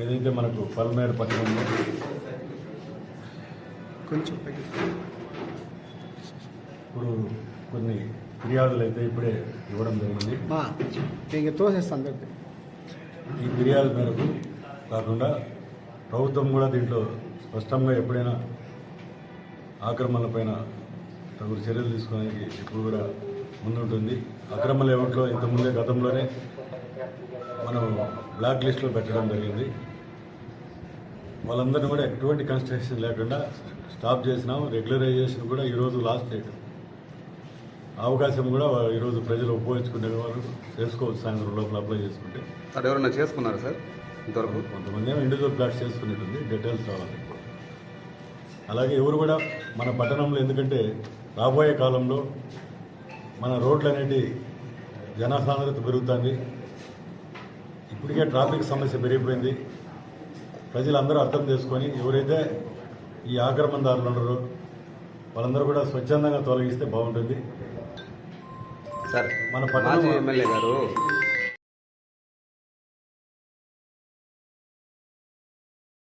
ఏదైతే మనకు పల్మేర పట్టణంలో కొంచెం. ఇప్పుడు కొన్ని ఫిర్యాదులు అయితే ఇప్పుడే ఇవ్వడం జరిగింది. తోసేస్తాను ఈ ఫిర్యాదు మేరకు కాకుండా ప్రభుత్వం కూడా దీంట్లో స్పష్టంగా ఎప్పుడైనా ఆక్రమణలపైన తగు చర్యలు తీసుకోవడానికి ఇప్పుడు కూడా ముందుంటుంది. అక్రమ లేఅవుట్లో ఇంతకుముందే గతంలోనే మనం బ్లాక్ లిస్ట్లో పెట్టడం జరిగింది. వాళ్ళందరినీ కూడా ఎటువంటి కన్స్ట్రక్షన్ లేకుండా స్టాప్ చేసినాం. రెగ్యులరైజేషన్ కూడా ఈరోజు లాస్ట్ డేట్ అవకాశం కూడా ఈరోజు ప్రజలు ఉపయోగించుకునే వారు చేసుకోవచ్చు. సాయంత్రం లోపల అప్లై చేసుకుంటే. అక్కడ ఎవరన్నా చేసుకున్నారు సార్? ఇంతవరకు? కొంతమంది ఏమో ఇండివిజువల్ ప్లాట్స్ చేసుకునేటుంది. డీటెయిల్స్ రావాలి. అలాగే ఎవరు కూడా మన పట్టణంలో ఎందుకంటే రాబోయే కాలంలో మన రోడ్లు అనేటి జనసాంద్రత పెరుగుతుంది. ఇప్పటికే ట్రాఫిక్ సమస్య పెరిగిపోయింది. ప్రజలందరూ అర్థం చేసుకొని ఎవరైతే ఈ ఆక్రమణదారులు ఉన్నారో వాళ్ళందరూ కూడా స్వచ్ఛందంగా తొలగిస్తే బాగుంటుంది. సార్ మన పట్టణం- ఎమ్మెల్యే గారు